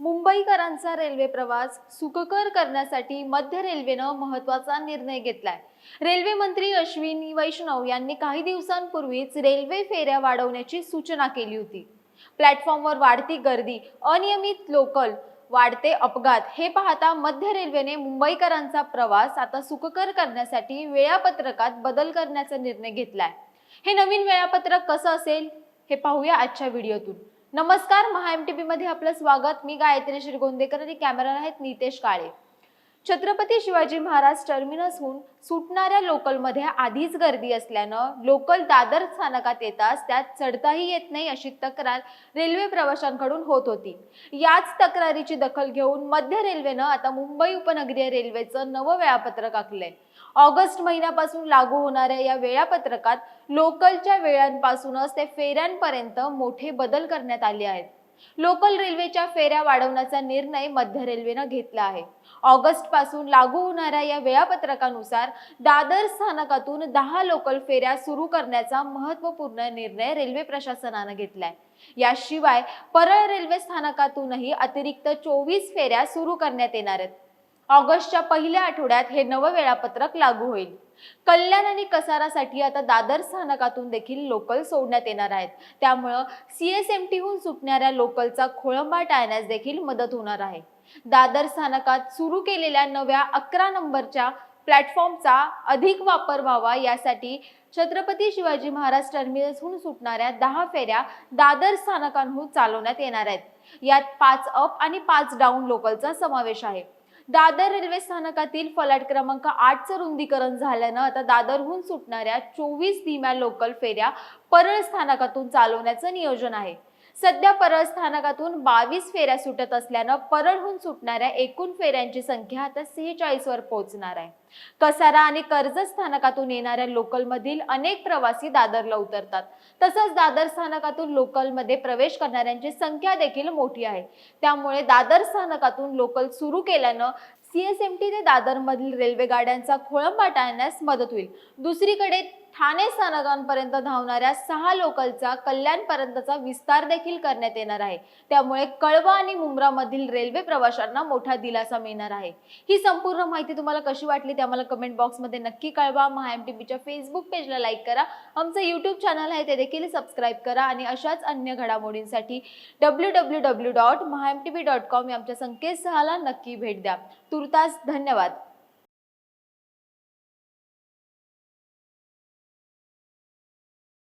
मुंबईकरांचा रेल्वे प्रवास सुखकर करण्यासाठी मध्य रेल्वेनं महत्त्वाचा निर्णय घेतलाय. रेल्वे मंत्री अश्विनी वैष्णव यांनी काही दिवसांपूर्वीच रेल्वे फेऱ्या वाढवण्याची सूचना केली होती. प्लॅटफॉर्मवर वाढती गर्दी अनियमित लोकल वाढते अपघात हे पाहता मध्य रेल्वेने मुंबईकरांचा प्रवास आता सुखकर करण्यासाठी वेळापत्रकात बदल करण्याचा निर्णय घेतलाय. हे नवीन वेळापत्रक कसं असेल हे पाहूया आजच्या व्हिडिओतून. नमस्कार महा एम टी मध्ये आपलं स्वागत. मी गायत्री श्रीगोंदेकर आणि कॅमेरा आहेत नितेश काळे. छत्रपती शिवाजी महाराज टर्मिनसहून सुटणाऱ्या लोकलमध्ये आधीच गर्दी असल्यानं लोकल दादर स्थानकात येताच त्यात चढताही येत नाही अशी तक्रार रेल्वे प्रवाशांकडून होत होती. याच तक्रारीची दखल घेऊन मध्य रेल्वेनं आता मुंबई उपनगरीय रेल्वेचं नवं वेळापत्रक आखलंय. ऑगस्ट महिन्यापासून लागू होणाऱ्या या वेळापत्रकात लोकलच्या वेळांपासूनच ते फेऱ्यांपर्यंत मोठे बदल करण्यात आले आहेत. लोकल रेल्वेच्या फेऱ्या वाढवण्याचा निर्णय मध्य रेल्वेनं घेतला आहे. ऑगस्टपासून लागू होणाऱ्या या वेळापत्रकानुसार दादर स्थानकातून दहा लोकल फेऱ्या सुरू करण्याचा महत्त्वपूर्ण निर्णय रेल्वे प्रशासनानं घेतलाय. याशिवाय परळ रेल्वे स्थानकातूनही अतिरिक्त चोवीस फेऱ्या सुरू करण्यात येणार आहेत. ऑगस्टच्या पहिल्या आठवड्यात हे नवं वेळापत्रक लागू होईल. कल्याण आणि कसारासाठी आता दादर स्थानकातून देखील लोकल सोडण्यात येणार आहेत. त्यामुळं सीएसएमटीहून सुटणाऱ्या लोकलचा खोळंबा टाळण्यास देखील मदत होणार आहे. दादर स्थानकात सुरू केलेल्या नव्या अकरा नंबरच्या प्लॅटफॉर्मचा अधिक वापर व्हावा यासाठी छत्रपती शिवाजी महाराज टर्मिनसहून सुटणाऱ्या दहा फेऱ्या दादर स्थानकांहून चालवण्यात येणार आहेत. यात पाच अप आणि पाच डाऊन लोकलचा समावेश आहे. दादर रेल्वे स्थानकातील फलाट क्रमांक आठचं रुंदीकरण झाल्यानं आता दादरहून सुटणाऱ्या चोवीस धीम्या लोकल फेऱ्या परळ स्थानकातून चालवण्याचं नियोजन आहे. सध्या परळ स्थानकातून बावीस फेऱ्या सुटत असल्यानं परळहून सुटणाऱ्या एकूण फेऱ्यांची संख्या आता सेहेचाळीस वर पोहोचणार आहे. कसारा आणि कर्जत स्थानकातून येणाऱ्या लोकलमधील अनेक प्रवासी दादरला उतरतात. तसंच दादर स्थानकातून लोकलमध्ये प्रवेश करणाऱ्यांची संख्या देखील मोठी आहे. त्यामुळे दादर स्थानकातून लोकल सुरू केल्यानं सीएसएमटी ते दादरमधील रेल्वे गाड्यांचा खोळंबा टाळण्यास मदत होईल. दुसरीकडे ठाणे स्थानकांपर्यंत धावणाऱ्या सहा लोकलचा कल्याणपर्यंतचा विस्तार देखील करण्यात येणार आहे. त्यामुळे कळवा आणि मुंब्रामधील रेल्वे प्रवाशांना मोठा दिलासा मिळणार आहे. ही संपूर्ण माहिती तुम्हाला कशी वाटली ते आम्हाला कमेंट बॉक्समध्ये नक्की कळवा. महा एम टी पीच्या फेसबुक पेजला लाईक करा. आमचं यूट्यूब चॅनल आहे ते देखील सबस्क्राईब करा आणि अशाच अन्य घडामोडींसाठी W W W dot Maha M T P dot com या आमच्या संकेतस्थळाला नक्की भेट द्या. तुर्तास धन्यवाद.